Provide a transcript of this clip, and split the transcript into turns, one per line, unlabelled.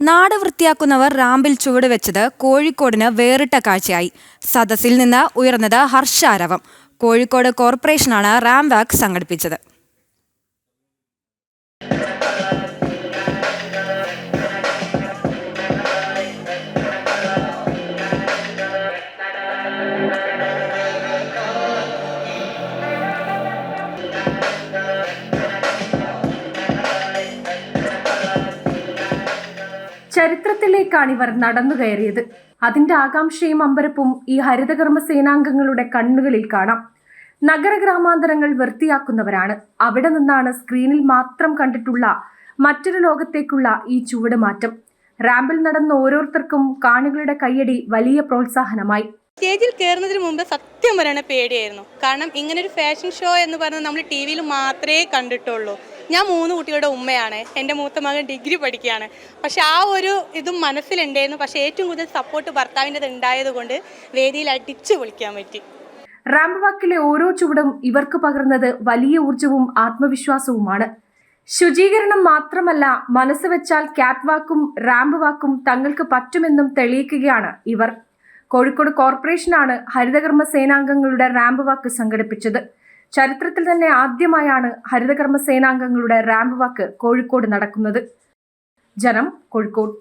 നാട് വൃത്തിയാക്കുന്നവർ റാമ്പിൽ ചുവടുവെച്ചത് കോഴിക്കോടിന് വേറിട്ട കാഴ്ചയായി. സദസ്സിൽ നിന്ന് ഉയർന്നത് ഹർഷാരവം. കോഴിക്കോട് കോർപ്പറേഷനാണ് റാം സംഘടിപ്പിച്ചത്.
ചരിത്രത്തിലേക്കാണ് ഇവർ നടന്നു കയറിയത്. അതിന്റെ ആകാംക്ഷയും അമ്പരപ്പും ഈ ഹരിതകർമ്മ സേനാംഗങ്ങളുടെ കണ്ണുകളിൽ കാണാം. നഗര ഗ്രാമാന്തരങ്ങൾ വൃത്തിയാക്കുന്നവരാണ്. അവിടെ നിന്നാണ് സ്ക്രീനിൽ മാത്രം കണ്ടിട്ടുള്ള മറ്റൊരു ലോകത്തേക്കുള്ള ഈ ചുവടുമാറ്റം റാമ്പിൽ നടന്ന ഓരോരുത്തർക്കും കാണികളുടെ കയ്യടി വലിയ പ്രോത്സാഹനമായി.
സ്റ്റേജിൽ കയറുന്നതിന് മുമ്പ് സത്യം പറയണ പേടിയായിരുന്നു. കാരണം ഇങ്ങനൊരു ഫാഷൻ ഷോ എന്ന് പറഞ്ഞാൽ നമ്മൾ ടി വിയിൽ മാത്രമേ കണ്ടിട്ടുള്ളൂ. ഞാൻ മൂന്ന് കുട്ടികളുടെ ഉമ്മയാണ്. എന്റെ മൂത്ത മകൻ ഡിഗ്രി പഠിക്കുകയാണ്. പക്ഷെ ആ ഒരു ഇതും മനസ്സിലുണ്ടായിരുന്നു. പക്ഷേ ഏറ്റവും കൂടുതൽ സപ്പോർട്ട് ഭർത്താവിന്റെത് ഉണ്ടായതുകൊണ്ട് വേദിയിൽ അടിച്ചു പൊളിക്കാൻ പറ്റി.
റാമ്പ് ഓരോ ചുവടും ഇവർക്ക് പകർന്നത് വലിയ ഊർജവും ആത്മവിശ്വാസവുമാണ്. ശുചീകരണം മാത്രമല്ല മനസ്സ് വെച്ചാൽ ക്യാറ്റ് വാക്കും റാമ്പ് വാക്കും തങ്ങൾക്ക് പറ്റുമെന്നും തെളിയിക്കുകയാണ് ഇവർ. കോഴിക്കോട് കോർപ്പറേഷനാണ് ഹരിതകർമ്മ സേനാംഗങ്ങളുടെ റാമ്പ് വാക്ക് സംഘടിപ്പിച്ചത്. ചരിത്രത്തിൽ തന്നെ ആദ്യമായാണ് ഹരിതകർമ്മ സേനാംഗങ്ങളുടെ റാമ്പ് വാക്ക് കോഴിക്കോട് നടക്കുന്നത്. ജനം കോഴിക്കോട്.